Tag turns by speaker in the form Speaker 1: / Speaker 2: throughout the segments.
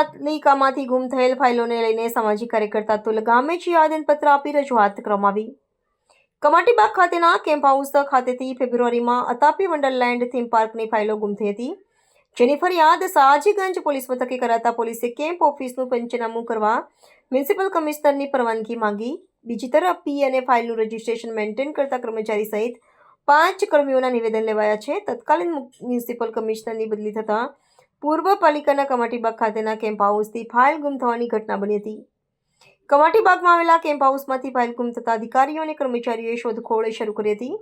Speaker 1: નગરપાલિકામાંથી ગુમ થયેલ ફાઇલોને લઈને સામાજિક કાર્યકર્તા તુલ ગામેચી આવેદનપત્ર આપી રજૂઆત કરવામાં કમાટીબાગ ખાતેના કેમ્પ હાઉસ ખાતેથી ફેબ્રુઆરીમાં અતાપી વંડરલેન્ડ થીમ પાર્કની ફાઇલો ગુમ થઈ હતી, જેની ફરિયાદ સાજીગંજ પોલીસ મથકે કરાતા પોલીસે કેમ્પ ઓફિસનું પંચનામું કરવા મ્યુનિસિપલ કમિશનરની પરવાનગી માંગી. બીજી તરફ, પી અને ફાઇલનું રજિસ્ટ્રેશન મેન્ટેન કરતા કર્મચારી સહિત પાંચ કર્મીઓના નિવેદન લેવાયા છે. તત્કાલીન મ્યુનિસિપલ કમિશનરની બદલી થતાં પૂર્વ પાલિકાના કમાટીબાગ ખાતેના કેમ્પ હાઉસથી ફાઇલ ગુમ થવાની ઘટના બની હતી. કમાટીબાગમાં આવેલા કેમ્પ હાઉસમાંથી ફાઇલ ગુમ થતા અધિકારીઓ અને કર્મચારીઓએ શોધખોળ શરૂ કરી હતી.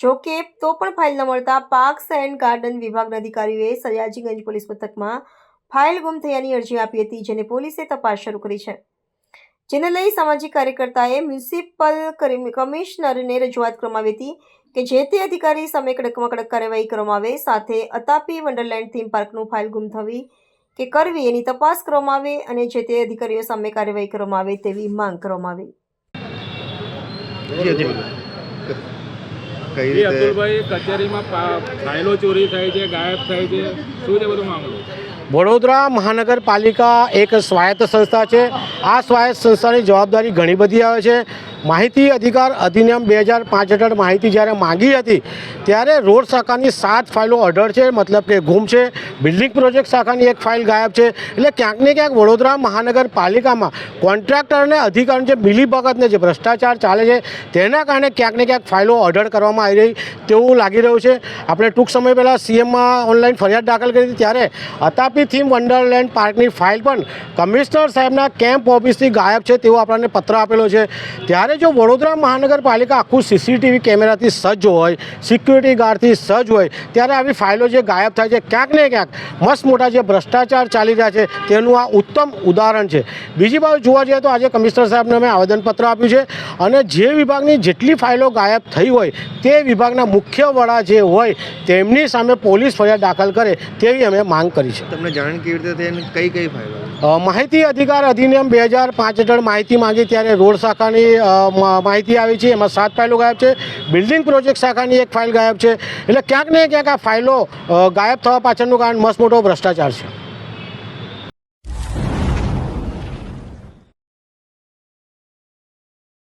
Speaker 1: જો કે, તો પણ ફાઇલ ન મળતા પાર્ક્સ એન્ડ ગાર્ડન વિભાગના અધિકારીઓએ સયાજીગંજ પોલીસ મથકમાં ફાઇલ ગુમ થયાની અરજી આપી હતી, જેને પોલીસે તપાસ શરૂ કરી છે. જેને લઈ સામાજિક કાર્યકર્તાએ મ્યુનિસિપલ કમિશનરને રજૂઆત કરવામાં આવી હતી કે જે તે અધિકારી સામે કડકમાં કડક કાર્યવાહી કરવામાં આવે. સાથે અતાપી વંડરલેન્ડ થીમ પાર્કનું ફાઇલ ગુમ થવી કે કરવી એની તપાસ કરવામાં આવે અને જે તે અધિકારીઓ સામે કાર્યવાહી કરવામાં આવે તેવી માંગ કરવામાં આવી.
Speaker 2: કઈ રીતે
Speaker 3: અતુલભાઈ કચેરીમાં ફાઇલો ચોરી થાય છે ગાયબ થાય છે. શું છે બધું મામલો?
Speaker 4: વડોદરા મહાનગરપાલિકા એક સ્વાયત્ત સંસ્થા છે. આ સ્વાયત્ત સંસ્થાની જવાબદારી ઘણી બધી આવે છે. માહિતી અધિકાર અધિનિયમ બે હજાર પાંચ હેઠળ માહિતી જ્યારે માંગી હતી, ત્યારે રોડ શાખાની સાત ફાઇલો અઢળ છે, મતલબ કે ગુમ છે. બિલ્ડિંગ પ્રોજેક્ટ શાખાની એક ફાઇલ ગાયબ છે. એટલે ક્યાંક ને ક્યાંક વડોદરા મહાનગરપાલિકામાં કોન્ટ્રાક્ટર અને અધિકારીની જે મિલીભગતને જે ભ્રષ્ટાચાર ચાલે છે, તેના કારણે ક્યાંક ને ક્યાંક ફાઇલો અઢળ કરવામાં આવી રહી તેવું લાગી રહ્યું છે. આપણે ટૂંક સમય પહેલાં સીએમમાં ઓનલાઈન ફરિયાદ દાખલ કરી હતી, ત્યારે અતાપી થીમ વંડરલેન્ડ પાર્કની ફાઇલ પણ કમિશનર સાહેબના કેમ્પ ઓફિસથી ગાયબ છે તેવો આપણને પત્ર આપેલો છે. ત્યારે જો વડોદરા મહાનગરપાલિકા આખું સીસીટીવી કેમેરાથી સજ્જ હોય, સિક્યુરિટી ગાર્ડથી સજ્જ હોય, ત્યારે આવી ફાઇલો જે ગાયબ થાય છે, ક્યાંક ને ક્યાંક મસ્ત મોટા જે ભ્રષ્ટાચાર ચાલી રહ્યા છે, તેનું આ ઉત્તમ ઉદાહરણ છે. બીજી બાજુ જોવા જઈએ તો આજે કમિશનર સાહેબને અમે આવેદનપત્ર આપ્યું છે અને જે વિભાગની જેટલી ફાઇલો ગાયબ થઈ હોય, તે વિભાગના મુખ્ય વડા જે હોય, તેમની સામે પોલીસ ફરિયાદ દાખલ કરે તેવી અમે માંગ કરી છે.
Speaker 2: તમને જાણ કેવી રીતે કઈ કઈ ફાઇલો?
Speaker 4: માહિતી અધિકાર અધિનિયમ બે હજાર પાંચ હેઠળ માહિતી માંગી ત્યારે રોડ શાખાની માહિતી આવી છે. એમાં સાત ફાઇલો ગાયબ છે. બિલ્ડિંગ પ્રોજેક્ટ શાખાની એક ફાઇલ ગાયબ છે. એટલે ક્યાંક ને ક્યાંક આ ફાઇલો ગાયબ થવા પાછળનું કારણ મસ્ત મોટો ભ્રષ્ટાચાર છે.